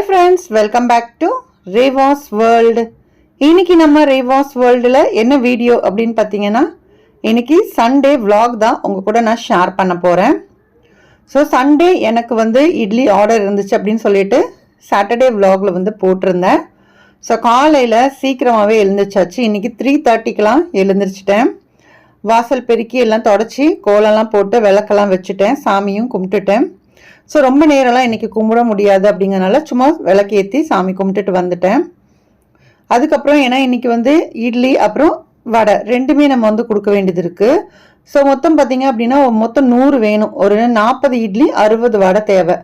Hi friends welcome back to Revas world இன்னைக்கு நம்ம ரேவாஸ் வேர்ல்டில் என்ன வீடியோ அப்படின்னு பார்த்தீங்கன்னா இன்னைக்கு சண்டே விலாக் தான் உங்கள் கூட நான் ஷேர் பண்ண போகிறேன் ஸோ சண்டே எனக்கு வந்து இட்லி ஆர்டர் இருந்துச்சு அப்படின்னு சொல்லிட்டு சாட்டர்டே விலாகில் வந்து போட்டிருந்தேன். ஸோ காலையில் சீக்கிரமாகவே எழுந்திரிச்சாச்சு. இன்னைக்கு த்ரீ தேர்ட்டிக்கெலாம் எழுந்திரிச்சிட்டேன். வாசல் பெருக்கி எல்லாம் தொடச்சி கோலம்லாம் போட்டு விளக்கெல்லாம் வச்சுட்டேன். சாமியும் கும்பிட்டுட்டேன். ஸோ ரொம்ப நேரம்லாம் இன்றைக்கி கும்பிட முடியாது அப்படிங்கிறனால சும்மா விளக்கேற்றி சாமி கும்பிட்டுட்டு வந்துட்டேன். அதுக்கப்புறம் ஏன்னா இன்னைக்கு வந்து இட்லி அப்புறம் வடை ரெண்டுமே நம்ம வந்து கொடுக்க வேண்டியது இருக்குது ஸோ மொத்தம் பார்த்தீங்க அப்படின்னா மொத்தம் நூறு வேணும். ஒரு நாற்பது இட்லி அறுபது வடை தேவை.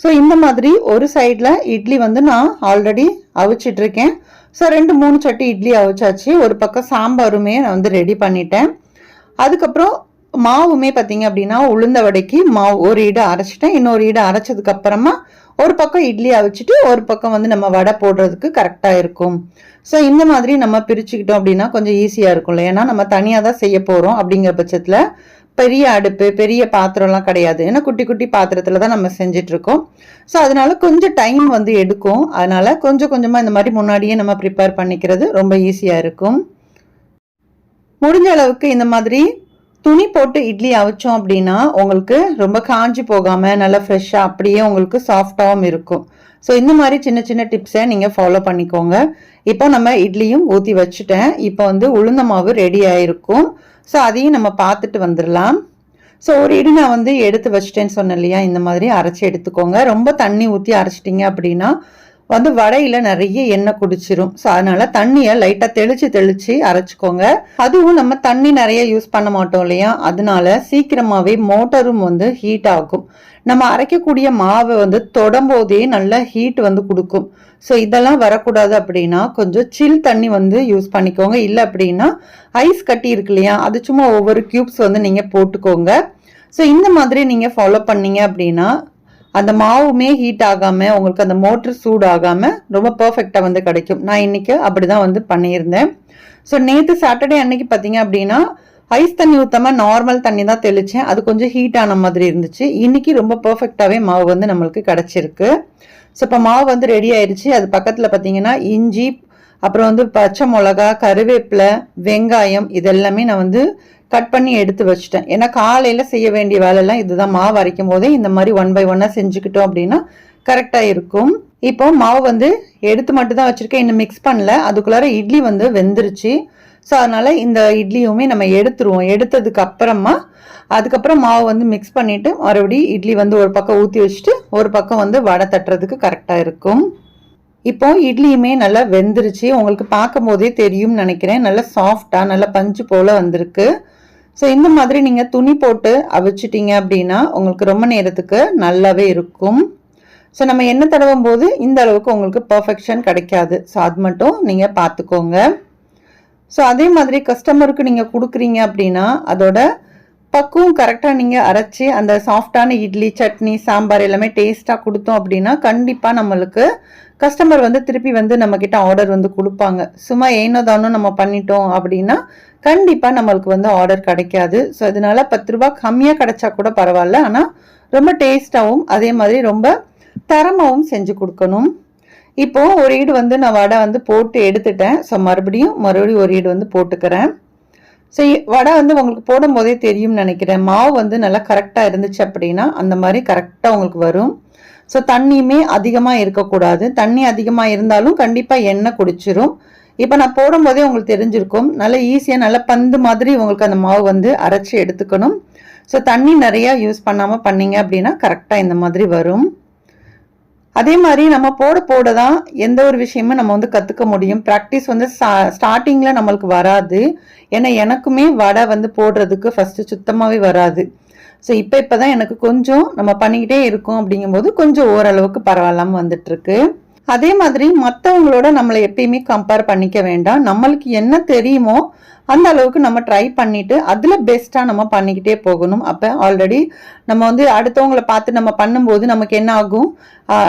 ஸோ இந்த மாதிரி ஒரு சைடில் இட்லி வந்து நான் ஆல்ரெடி அவிச்சிட்டு இருக்கேன். ஸோ ரெண்டு மூணு சட்டி இட்லி அவிச்சாச்சு. ஒரு பக்கம் சாம்பாருமே நான் வந்து ரெடி பண்ணிட்டேன். அதுக்கப்புறம் மாவுமே பார்த்தீங்க அப்படின்னா உளுந்த வடைக்கு மாவு ஒரு ஈடு அரைச்சிட்டேன். இன்னொரு ஈடு அரைச்சதுக்கு அப்புறமா ஒரு பக்கம் இட்லி அவிச்சிட்டு ஒரு பக்கம் வந்து நம்ம வடை போடுறதுக்கு கரெக்டாக இருக்கும். ஸோ இந்த மாதிரி நம்ம பிரிச்சுக்கிட்டோம் அப்படின்னா கொஞ்சம் ஈஸியாக இருக்கும்ல ஏன்னா நம்ம தனியாக தான் செய்ய போகிறோம் அப்படிங்கிற பட்சத்தில் பெரிய அடுப்பு பெரிய பாத்திரம்லாம் கிடையாது. ஏன்னா குட்டி குட்டி பாத்திரத்தில் தான் நம்ம செஞ்சிட்ருக்கோம் ஸோ அதனால கொஞ்சம் டைம் வந்து எடுக்கும். அதனால கொஞ்சம் கொஞ்சமாக இந்த மாதிரி முன்னாடியே நம்ம ப்ரிப்பேர் பண்ணிக்கிறது ரொம்ப ஈஸியாக இருக்கும். முடிஞ்ச அளவுக்கு இந்த மாதிரி துணி போட்டு இட்லி அவிச்சோம் அப்படின்னா உங்களுக்கு ரொம்ப காஞ்சி போகாமல் நல்லா ஃப்ரெஷ்ஷாக அப்படியே உங்களுக்கு சாஃப்டாகவும் இருக்கும். ஸோ இந்த மாதிரி சின்ன சின்ன டிப்ஸை நீங்கள் ஃபாலோ பண்ணிக்கோங்க. இப்போ நம்ம இட்லியும் ஊற்றி வச்சுட்டேன். இப்போ வந்து உளுந்த மாவு ரெடி ஆகிருக்கும் ஸோ அதையும் நம்ம பார்த்துட்டு வந்துடலாம். ஸோ ஒரு இடி நான் வந்து எடுத்து வச்சிட்டேன்னு சொன்னேன் இல்லையா? இந்த மாதிரி அரைச்சி எடுத்துக்கோங்க. ரொம்ப தண்ணி ஊற்றி அரைச்சிட்டிங்க அப்படின்னா வந்து வடையில நிறைய எண்ணெய் குடிச்சிரும். ஸோ அதனால தண்ணியை லைட்டாக தெளிச்சு தெளிச்சு அரைச்சிக்கோங்க. அதுவும் நம்ம தண்ணி நிறைய யூஸ் பண்ண மாட்டோம் இல்லையா? அதனால சீக்கிரமாவே மோட்டரும் வந்து ஹீட் ஆகும். நம்ம அரைக்கக்கூடிய மாவை வந்து தொடம்போதே நல்ல ஹீட் வந்து கொடுக்கும். ஸோ இதெல்லாம் வரக்கூடாது அப்படின்னா கொஞ்சம் சில் தண்ணி வந்து யூஸ் பண்ணிக்கோங்க. இல்லை அப்படின்னா ஐஸ் கட்டி இருக்கு இல்லையா? அது சும்மா ஒவ்வொரு கியூப்ஸ் வந்து நீங்கள் போட்டுக்கோங்க. ஸோ இந்த மாதிரி நீங்கள் ஃபாலோ பண்ணீங்க அப்படின்னா அந்த மாவுமே ஹீட் ஆகாமல் உங்களுக்கு அந்த மோட்ரு சூடாகாமல் ரொம்ப பர்ஃபெக்டாக வந்து கிடைக்கும். நான் இன்னைக்கு அப்படிதான் வந்து பண்ணியிருந்தேன். ஸோ நேற்று சாட்டர்டே அன்னைக்கு பார்த்தீங்க அப்படின்னா ஐஸ் தண்ணி ஊற்றாமல் நார்மல் தண்ணி தான் தெளித்தேன் அது கொஞ்சம் ஹீட் ஆன மாதிரி இருந்துச்சு. இன்னைக்கு ரொம்ப பர்ஃபெக்டாகவே மாவு வந்து நம்மளுக்கு கிடைச்சிருக்கு. ஸோ இப்போ மாவு வந்து ரெடி ஆயிடுச்சு அது பக்கத்தில் பார்த்தீங்கன்னா இஞ்சி அப்புறம் வந்து பச்சை மிளகா கருவேப்பிலை வெங்காயம் இதெல்லாமே நான் வந்து கட் பண்ணி எடுத்து வச்சுட்டேன். ஏன்னா காலையில் செய்ய வேண்டிய வேலைலாம் இதுதான். மாவு அரைக்கும் போதே இந்த மாதிரி ஒன் பை ஒன்னாக செஞ்சுக்கிட்டோம் அப்படின்னா கரெக்டாக இருக்கும். இப்போ மாவு வந்து எடுத்து மட்டும் தான் வச்சுருக்கேன். இன்னும் மிக்ஸ் பண்ணல. அதுக்குள்ளார இட்லி வந்து வெந்துருச்சு. ஸோ அதனால் இந்த இட்லியுமே நம்ம எடுத்துருவோம். எடுத்ததுக்கு அப்புறமா அதுக்கப்புறம் மாவு வந்து மிக்ஸ் பண்ணிவிட்டு மறுபடியும் இட்லி வந்து ஒரு பக்கம் ஊற்றி வச்சுட்டு ஒரு பக்கம் வந்து வடை தட்டுறதுக்கு கரெக்டாக இருக்கும். இப்போ இட்லியுமே நல்லா வெந்துருச்சு. உங்களுக்கு பார்க்கும் போதே தெரியும்னு நினைக்கிறேன். நல்லா சாஃப்டாக நல்லா பஞ்சு போல் வந்திருக்கு. ஸோ இந்த மாதிரி நீங்கள் துணி போட்டு அவிச்சிட்டிங்க அப்படின்னா உங்களுக்கு ரொம்ப நேரத்துக்கு நல்லாவே இருக்கும். ஸோ நம்ம எண்ணெய் தடவும் போது இந்த அளவுக்கு உங்களுக்கு பர்ஃபெக்ஷன் கிடைக்காது. ஸோ அது மட்டும் நீங்கள் பார்த்துக்கோங்க. ஸோ அதே மாதிரி கஸ்டமருக்கு நீங்கள் கொடுக்குறீங்க அப்படின்னா அதோட பக்குவம் கரெக்டாக நீங்கள் அரைச்சி அந்த சாஃப்டான இட்லி சட்னி சாம்பார் எல்லாமே டேஸ்ட்டாக கொடுத்தோம் அப்படின்னா கண்டிப்பாக நம்மளுக்கு கஸ்டமர் வந்து திருப்பி வந்து நம்மக்கிட்ட ஆர்டர் வந்து கொடுப்பாங்க. சும்மா ஏனோ தானோ நம்ம பண்ணிட்டோம் அப்படின்னா கண்டிப்பாக நம்மளுக்கு வந்து ஆர்டர் கிடைக்காது. ஸோ அதனால பத்து ரூபா கம்மியாக கிடைச்சா கூட பரவாயில்ல. ஆனால் ரொம்ப டேஸ்ட்டாகவும் அதே மாதிரி ரொம்ப தரமாகவும் செஞ்சு கொடுக்கணும். இப்போ ஒரு ஈடு வந்து நான் வடை வந்து போட்டு எடுத்துட்டேன். ஸோ மறுபடியும் மறுபடியும் ஒரு ஈடு வந்து போட்டுக்கிறேன். ஸோ வடை வந்து உங்களுக்கு போடும் போதே தெரியும்னு நினைக்கிறேன். மாவு வந்து நல்லா கரெக்டாக இருந்துச்சு அப்படின்னா அந்த மாதிரி கரெக்டாக உங்களுக்கு வரும். ஸோ தண்ணியுமே அதிகமாக இருக்கக்கூடாது. தண்ணி அதிகமாக இருந்தாலும் கண்டிப்பாக எண்ணெய் குடிச்சிரும். இப்போ நான் போடும்போதே உங்களுக்கு தெரிஞ்சிருக்கும். நல்லா ஈஸியாக நல்லா பந்து மாதிரி உங்களுக்கு அந்த மாவு வந்து அரைச்சி எடுத்துக்கணும். ஸோ தண்ணி நிறையா யூஸ் பண்ணாமல் பண்ணீங்க அப்படின்னா கரெக்டாக இந்த மாதிரி வரும். அதே மாதிரி நம்ம போட போட தான் எந்த ஒரு விஷயமும் நம்ம வந்து கற்றுக்க முடியும். ப்ராக்டிஸ் வந்து ஸ்டார்டிங்கில் நம்மளுக்கு வராது. ஏன்னா எனக்குமே வடை வந்து போடுறதுக்கு ஃபஸ்ட்டு சுத்தமாகவே வராது. ஸோ இப்போ இப்போ தான் எனக்கு கொஞ்சம் நம்ம பண்ணிக்கிட்டே இருக்கோம் அப்படிங்கும்போது கொஞ்சம் ஓரளவுக்கு பரவாயில்லாமல் வந்துட்டுருக்கு. அதே மாதிரி மற்றவங்களோட நம்மளை எப்பயுமே கம்பேர் பண்ணிக்க வேண்டாம். நம்மளுக்கு என்ன தெரியுமோ அந்த அளவுக்கு நம்ம ட்ரை பண்ணிட்டு அதில் பெஸ்ட்டாக நம்ம பண்ணிக்கிட்டே போகணும். அப்போ ஆல்ரெடி நம்ம வந்து அடுத்தவங்கள பார்த்து நம்ம பண்ணும்போது நமக்கு என்ன ஆகும்?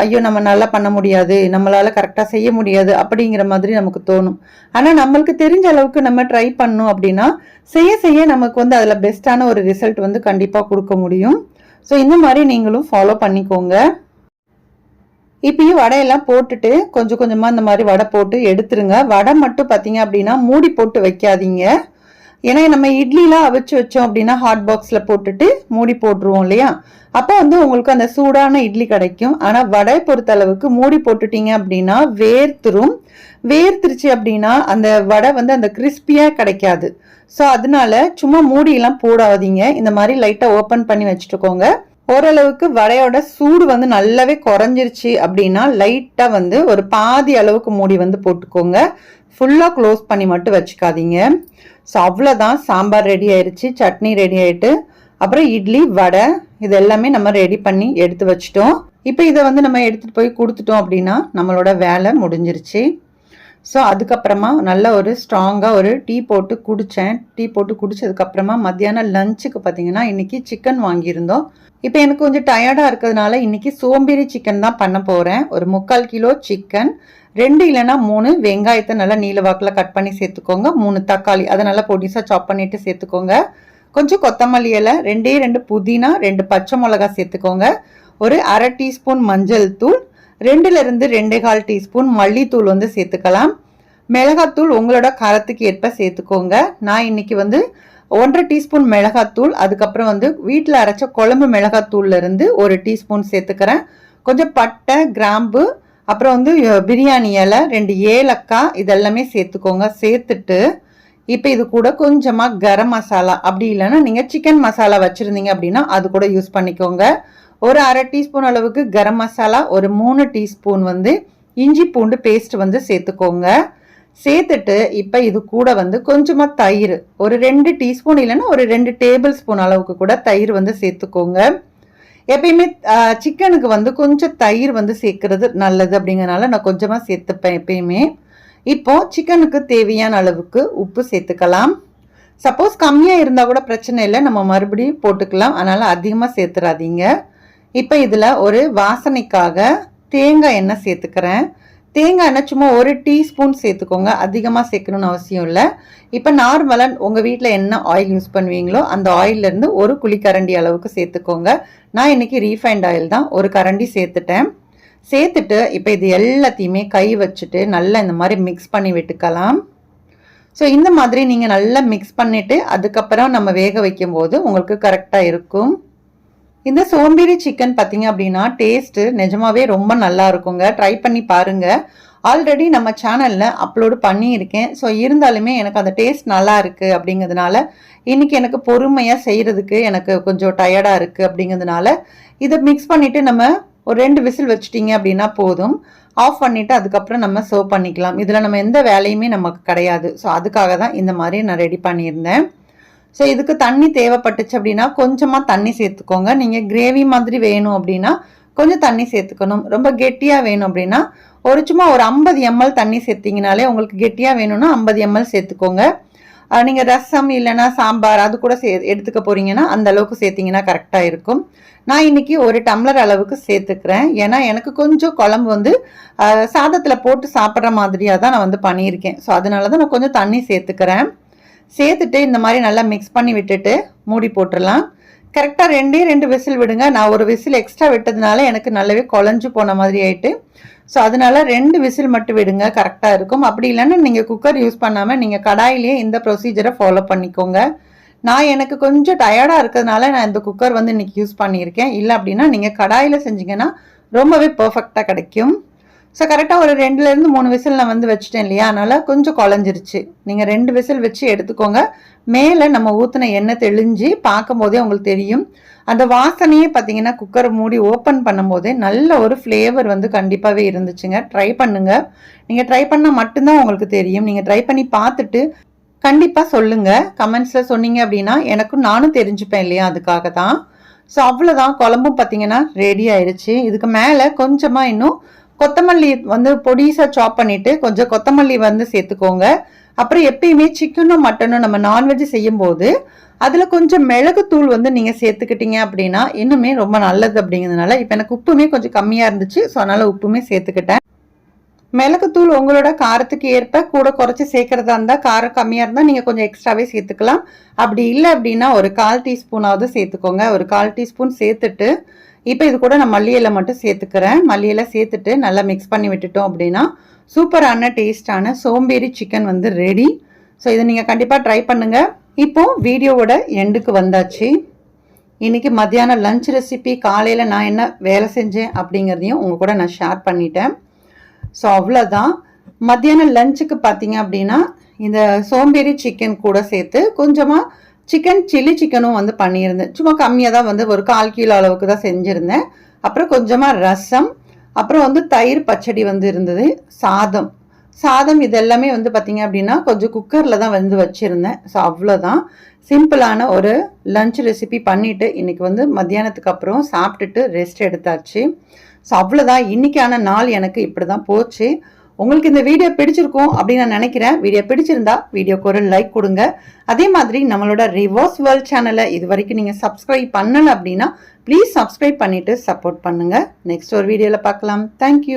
ஐயோ நம்ம நல்லா பண்ண முடியாது. நம்மளால் கரெக்டாக செய்ய முடியாது அப்படிங்கிற மாதிரி நமக்கு தோணும். ஆனால் நம்மளுக்கு தெரிஞ்ச அளவுக்கு நம்ம ட்ரை பண்ணோம் அப்படின்னா செய்ய செய்ய நமக்கு வந்து அதில் பெஸ்ட்டான ஒரு ரிசல்ட் வந்து கண்டிப்பாக கொடுக்க முடியும். ஸோ இந்த மாதிரி நீங்களும் ஃபாலோ பண்ணிக்கோங்க. இப்பயும் வடையெல்லாம் போட்டுட்டு கொஞ்சம் கொஞ்சமாக இந்த மாதிரி வடை போட்டு எடுத்துருங்க. வடை மட்டும் பார்த்தீங்க அப்படின்னா மூடி போட்டு வைக்காதீங்க. ஏன்னா நம்ம இட்லிலாம் அவிச்சு வச்சோம் அப்படின்னா ஹாட் பாக்ஸில் போட்டுட்டு மூடி போட்டுருவோம் இல்லையா? அப்போ வந்து உங்களுக்கு அந்த சூடான இட்லி கிடைக்கும். ஆனால் வடை பொறுத்த அளவுக்கு மூடி போட்டுட்டீங்க அப்படின்னா வேர்த்துரும். வேர்த்துருச்சு அப்படின்னா அந்த வடை வந்து அந்த கிறிஸ்பியாக கிடைக்காது. ஸோ அதனால சும்மா மூடியெல்லாம் போடாதீங்க. இந்த மாதிரி லைட்டாக ஓப்பன் பண்ணி வச்சுட்டுக்கோங்க. ஓரளவுக்கு வடையோட சூடு வந்து நல்லாவே குறைஞ்சிருச்சு அப்படின்னா லைட்டாக வந்து ஒரு பாதி அளவுக்கு மூடி வந்து போட்டுக்கோங்க. ஃபுல்லாக க்ளோஸ் பண்ணி மட்டும் வச்சுக்காதீங்க. ஸோ அவ்வளோதான் சாம்பார் ரெடி ஆயிடுச்சு சட்னி ரெடி ஆயிட்டு அப்புறம் இட்லி வடை இது எல்லாமே நம்ம ரெடி பண்ணி எடுத்து வச்சிட்டோம். இப்போ இதை வந்து நம்ம எடுத்துகிட்டு போய் கொடுத்துட்டோம் அப்படின்னா நம்மளோட வேலை முடிஞ்சிருச்சு. ஸோ அதுக்கப்புறமா நல்ல ஒரு ஸ்ட்ராங்காக ஒரு டீ போட்டு குடித்தேன் டீ போட்டு குடித்ததுக்கப்புறமா மத்தியானம் லஞ்சுக்கு பார்த்தீங்கன்னா இன்றைக்கி சிக்கன் வாங்கியிருந்தோம். இப்போ எனக்கு கொஞ்சம் டயர்டாக இருக்கிறதுனால இன்றைக்கி சோம்பேறி சிக்கன் தான் பண்ண போகிறேன் ஒரு முக்கால் கிலோ சிக்கன் ரெண்டு இல்லைன்னா மூணு வெங்காயத்தை நல்லா நீல வாக்கில் கட் பண்ணி சேர்த்துக்கோங்க. மூணு தக்காளி அதை நல்லா பொடிசாக சாப் பண்ணிவிட்டு சேர்த்துக்கோங்க. கொஞ்சம் கொத்தமல்லி இலை ரெண்டே ரெண்டு புதினா ரெண்டு பச்சை மிளகா சேர்த்துக்கோங்க. ஒரு அரை டீஸ்பூன் மஞ்சள் தூள் ரெண்டுலேருந்து ரெண்டே கால் டீஸ்பூன் மல்லித்தூள் வந்து சேர்த்துக்கலாம். மிளகாத்தூள் உங்களோட காரத்துக்கு ஏற்ப சேர்த்துக்கோங்க. நான் இன்னைக்கு வந்து ஒன்றரை டீஸ்பூன் மிளகாத்தூள் அதுக்கப்புறம் வந்து வீட்டில் அரைச்ச குழம்பு மிளகாத்தூள்ல இருந்து ஒரு டீஸ்பூன் சேர்த்துக்கிறேன். கொஞ்சம் பட்டை கிராம்பு அப்புறம் வந்து பிரியாணி இலை ரெண்டு ஏலக்காய் இதெல்லாமே சேர்த்துக்கோங்க. சேர்த்துட்டு இப்போ இது கூட கொஞ்சமாக கரம் மசாலா அப்படி இல்லைன்னா நீங்கள் சிக்கன் மசாலா வச்சுருந்தீங்க அப்படின்னா அது கூட யூஸ் பண்ணிக்கோங்க. ஒரு அரை டீஸ்பூன் அளவுக்கு கரம் மசாலா ஒரு மூணு டீஸ்பூன் வந்து இஞ்சி பூண்டு பேஸ்ட் வந்து சேர்த்துக்கோங்க. சேர்த்துட்டு இப்போ இது கூட வந்து கொஞ்சமாக தயிர். ஒரு ரெண்டு டீஸ்பூன் இல்லைன்னா ஒரு ரெண்டு டேபிள் ஸ்பூன் அளவுக்கு கூட தயிர் வந்து சேர்த்துக்கோங்க. எப்பயுமே சிக்கனுக்கு வந்து கொஞ்சம் தயிர் வந்து சேர்க்கறது நல்லது அப்படிங்கிறனால நான் கொஞ்சமாக சேர்த்துப்பேன் எப்பயுமே. இப்போ சிக்கனுக்கு தேவையான அளவுக்கு உப்பு சேர்த்துக்கலாம். சப்போஸ் கம்மியாக இருந்தால் கூட பிரச்சனை இல்லை. நம்ம மறுபடியும் போட்டுக்கலாம். அதனால் அதிகமாக சேர்த்துறாதீங்க. இப்போ இதில் ஒரு வாசனைக்காக தேங்காய் எண்ணெய் சேர்த்துக்கிறேன். தேங்காய் எண்ணெய் சும்மா ஒரு டீஸ்பூன் சேர்த்துக்கோங்க. அதிகமாக சேர்க்கணும்னு அவசியம் இல்லை. இப்போ நார்மலாக உங்கள் வீட்டில் என்ன ஆயில் யூஸ் பண்ணுவீங்களோ அந்த ஆயிலேருந்து ஒரு குழிக்கரண்டி அளவுக்கு சேர்த்துக்கோங்க. நான் இன்றைக்கி ரீஃபைண்ட் ஆயில் தான். ஒரு கரண்டி சேர்த்துட்டேன். சேர்த்துட்டு இப்போ இது எல்லாத்தையுமே கை வச்சுட்டு நல்லா இந்த மாதிரி மிக்ஸ் பண்ணி விட்டுக்கலாம். ஸோ இந்த மாதிரி நீங்கள் நல்லா மிக்ஸ் பண்ணிவிட்டு அதுக்கப்புறம் நம்ம வேக வைக்கும்போது உங்களுக்கு கரெக்டாக இருக்கும். இந்த சோம்பேறி சிக்கன் பார்த்தீங்க அப்படின்னா டேஸ்ட்டு நிஜமாவே ரொம்ப நல்லா இருக்குங்க. ட்ரை பண்ணி பாருங்கள் ஆல்ரெடி நம்ம சேனலில் அப்லோடு பண்ணியிருக்கேன். ஸோ இருந்தாலுமே எனக்கு அந்த டேஸ்ட் நல்லா இருக்குது அப்படிங்கிறதுனால இன்றைக்கி எனக்கு பொறுமையாக செய்கிறதுக்கு எனக்கு கொஞ்சம் டயர்டாக இருக்குது அப்படிங்கிறதுனால இதை மிக்ஸ் பண்ணிவிட்டு நம்ம ஒரு ரெண்டு விசில் வச்சுட்டிங்க அப்படின்னா போதும். ஆஃப் பண்ணிவிட்டு அதுக்கப்புறம் நம்ம சர்வ் பண்ணிக்கலாம். இதில் நம்ம எந்த வேலையுமே நமக்கு கிடையாது. ஸோ அதுக்காக தான் இந்த மாதிரி நான் ரெடி பண்ணியிருந்தேன். ஸோ இதுக்கு தண்ணி தேவைப்பட்டுச்சு அப்படின்னா கொஞ்சமாக தண்ணி சேர்த்துக்கோங்க. நீங்கள் கிரேவி மாதிரி வேணும் அப்படின்னா கொஞ்சம் தண்ணி சேர்த்துக்கணும். ரொம்ப கெட்டியாக வேணும் அப்படின்னா ஒரு சும்மா ஒரு ஐம்பது எம்எல் தண்ணி சேர்த்திங்கனாலே உங்களுக்கு கெட்டியாக வேணும்னா ஐம்பது எம்எல் சேர்த்துக்கோங்க. நீங்கள் ரசம் இல்லைன்னா சாம்பார் அது கூட சே எடுத்துக்க போகிறீங்கன்னா அந்த அளவுக்கு சேர்த்திங்கன்னா கரெக்டாக இருக்கும். நான் இன்றைக்கி ஒரு டம்ளர் அளவுக்கு சேர்த்துக்கிறேன். ஏன்னா எனக்கு கொஞ்சம் குழம்பு வந்து சாதத்தில் போட்டு சாப்பிட்ற மாதிரியாக தான் நான் வந்து பண்ணியிருக்கேன். ஸோ அதனால தான் நான் கொஞ்சம் தண்ணி சேர்த்துக்கிறேன். சேர்த்துட்டு இந்த மாதிரி நல்லா மிக்ஸ் பண்ணி விட்டுட்டு மூடி போட்டுடலாம் கரெக்டாக ரெண்டே ரெண்டு விசில் விடுங்க. நான் ஒரு விசில் எக்ஸ்ட்ரா விட்டதுனால எனக்கு நல்லாவே குழஞ்சு போன மாதிரி ஆயிட்டு. ஸோ அதனால ரெண்டு விசில் மட்டும் விடுங்க. கரெக்டாக இருக்கும். அப்படி இல்லைன்னா நீங்கள் குக்கர் யூஸ் பண்ணாமல் நீங்கள் கடாயிலேயே இந்த ப்ரொசீஜரை ஃபாலோ பண்ணிக்கோங்க. நான் எனக்கு கொஞ்சம் டயர்டாக இருக்கிறதுனால நான் இந்த குக்கர் வந்து இன்றைக்கி யூஸ் பண்ணியிருக்கேன். இல்லை அப்படின்னா நீங்கள் கடாயில் செஞ்சிங்கன்னா ரொம்பவே பர்ஃபெக்டாக கிடைக்கும். ஸோ கரெக்டாக ஒரு ரெண்டுலேருந்து மூணு விசில் நான் வந்து வச்சுட்டேன் இல்லையா? அதனால் கொஞ்சம் குழஞ்சிருச்சு. நீங்கள் ரெண்டு விசில் வச்சு எடுத்துக்கோங்க. மேலே நம்ம ஊற்றின எண்ணெய் தெளிஞ்சு பார்க்கும்போதே உங்களுக்கு தெரியும். அந்த வாசனையே பார்த்தீங்கன்னா குக்கரை மூடி ஓப்பன் பண்ணும்போதே நல்ல ஒரு ஃப்ளேவர் வந்து கண்டிப்பாகவே இருந்துச்சுங்க. ட்ரை பண்ணுங்கள் நீங்கள் ட்ரை பண்ணால் மட்டும்தான் உங்களுக்கு தெரியும். நீங்கள் ட்ரை பண்ணி பார்த்துட்டு கண்டிப்பாக சொல்லுங்கள் கமெண்ட்ஸில் சொன்னீங்க அப்படின்னா எனக்கும் நானும் தெரிஞ்சுப்பேன் இல்லையா? அதுக்காக தான். ஸோ அவ்வளோதான் குழம்பும் பார்த்தீங்கன்னா ரெடி ஆயிடுச்சு இதுக்கு மேலே கொஞ்சமாக இன்னும் கொத்தமல்லி வந்து பொடிசாக சாப் பண்ணிவிட்டு கொஞ்சம் கொத்தமல்லி வந்து சேர்த்துக்கோங்க. அப்புறம் எப்பயுமே சிக்கனும் மட்டனும் நம்ம நான்வெஜ் செய்யும் போது அதில் கொஞ்சம் மிளகுத்தூள் வந்து நீங்கள் சேர்த்துக்கிட்டீங்க அப்படின்னா இன்னுமே ரொம்ப நல்லது அப்படிங்கிறதுனால இப்போ எனக்கு உப்புமே கொஞ்சம் கம்மியாக இருந்துச்சு ஸோ அதனால் உப்புமே சேர்த்துக்கிட்டேன். மிளகுத்தூள் உங்களோட காரத்துக்கு ஏற்ப கூட குறைச்சி சேர்க்கறதா இருந்தால் காரம் கம்மியாக இருந்தால் நீங்கள் கொஞ்சம் எக்ஸ்ட்ராவே சேர்த்துக்கலாம். அப்படி இல்லை அப்படின்னா ஒரு கால் டீஸ்பூனாவது சேர்த்துக்கோங்க. ஒரு கால் டீஸ்பூன் சேர்த்துட்டு இப்போ இது கூட நான் மல்லி மட்டும் சேர்த்துக்கிறேன். மல்லி சேர்த்துட்டு நல்லா மிக்ஸ் பண்ணி விட்டுட்டோம் அப்படின்னா சூப்பரான டேஸ்டான சோம்பேறி சிக்கன் வந்து ரெடி ஸோ இதை நீங்கள் கண்டிப்பாக ட்ரை பண்ணுங்கள் இப்போது வீடியோவோட எண்டுக்கு வந்தாச்சு. இன்றைக்கி மத்தியானம் லஞ்ச் ரெசிபி காலையில் நான் என்ன வேலை செஞ்சேன் அப்படிங்கிறதையும் உங்கள் கூட நான் ஷேர் பண்ணிட்டேன். ஸோ அவ்வளோதான் மத்தியானம் லஞ்சுக்கு பார்த்தீங்க அப்படின்னா இந்த சோம்பேறி சிக்கன் கூட சேர்த்து கொஞ்சமாக சிக்கன் சில்லி சிக்கனும் வந்து பண்ணியிருந்தேன். சும்மா கம்மியாக தான் வந்து ஒரு கால் கிலோ அளவுக்கு தான் செஞ்சுருந்தேன். அப்புறம் கொஞ்சமாக ரசம் அப்புறம் வந்து தயிர் பச்சடி வந்து இருந்தது சாதம். சாதம் இதெல்லாமே வந்து பார்த்தீங்க அப்படின்னா கொஞ்சம் குக்கரில் தான் வந்து வச்சுருந்தேன். ஸோ அவ்வளோதான் சிம்பிளான ஒரு லஞ்ச் ரெசிபி பண்ணிவிட்டு இன்றைக்கி வந்து மத்தியானத்துக்கு அப்புறம் சாப்பிட்டுட்டு ரெஸ்ட் எடுத்தாச்சு. ஸோ அவ்வளோதான் இன்றைக்கான நாள் எனக்கு இப்படி தான் போச்சு. உங்களுக்கு இந்த வீடியோ பிடிச்சிருக்கும் அப்படின்னு நான் நினைக்கிறேன். வீடியோ பிடிச்சிருந்தா வீடியோக்கு ஒரு லைக் கொடுங்க. அதே மாதிரி நம்மளோட ரிவர்ஸ் வேர்ல்ட் சேனலை இது வரைக்கும் நீங்கள் சப்ஸ்கிரைப் பண்ணலை அப்படின்னா ப்ளீஸ் சப்ஸ்கிரைப் பண்ணிவிட்டு சப்போர்ட் பண்ணுங்கள் நெக்ஸ்ட் ஒரு வீடியோவில் பார்க்கலாம். தேங்க்யூ